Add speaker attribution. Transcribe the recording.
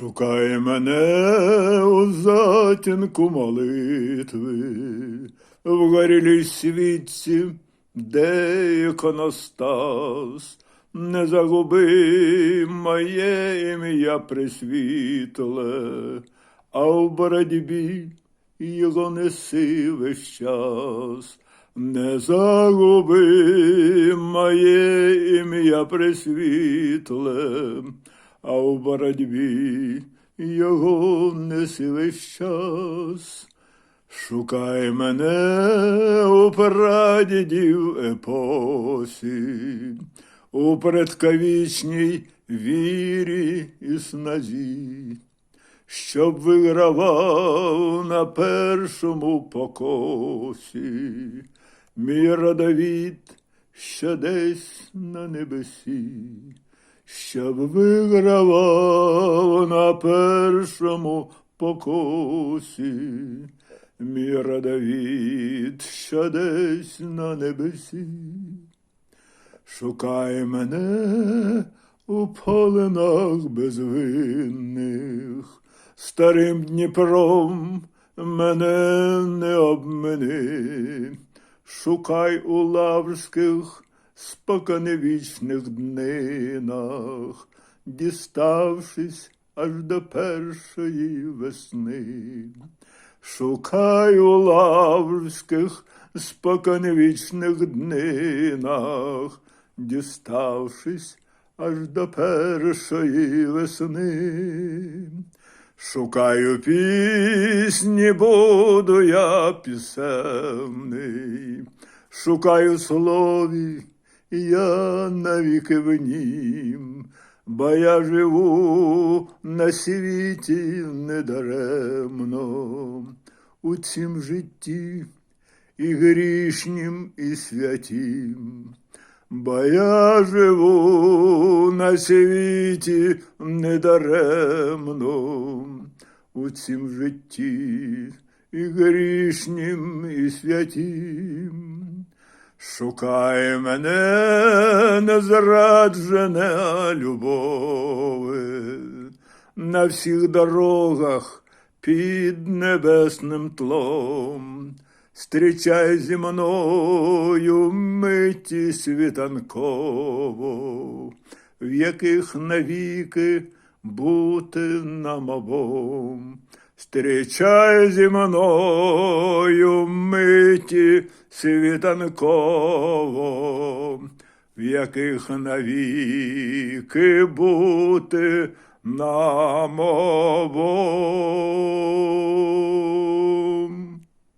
Speaker 1: Шукай мене у затінку молитви, в горілій світці, де іконостас, не загуби моє ім'я присвітле, а в боротьбі його неси весь час. Не загуби моє ім'я присвітле, а в боротьбі його неси весь час. Шукай мене у прадідів епосі, у предковічній вірі і сназі, щоб вигравав на першому покосі, мій родовід, що десь на небесі, щоб вигравав на першому покосі, мій родовід, що десь на небесі. Шукай мене у полинах безвинних, старим Дніпром мене не обмини. Шукай у лаврських споконевічних днинах, діставшись аж до першої весни. Шукай у лаврських споконвічних днинах, діставшись аж до першої весни. Шукаю пісні, буду я пісенний, шукаю слові, я навіки в нім, бо я живу на світі недаремно, у цім житті і грішнім, і святім. Бо я живу на світі недаремно, у цім житті і грішнім, і святім. Шукай мене, незраджене любове, на всіх дорогах під небесним тлом. Стрічай зі мною миті світанково, в яких навіки бути нам обом. Стрічай зі мною миті світанково, в яких навіки бути нам обом.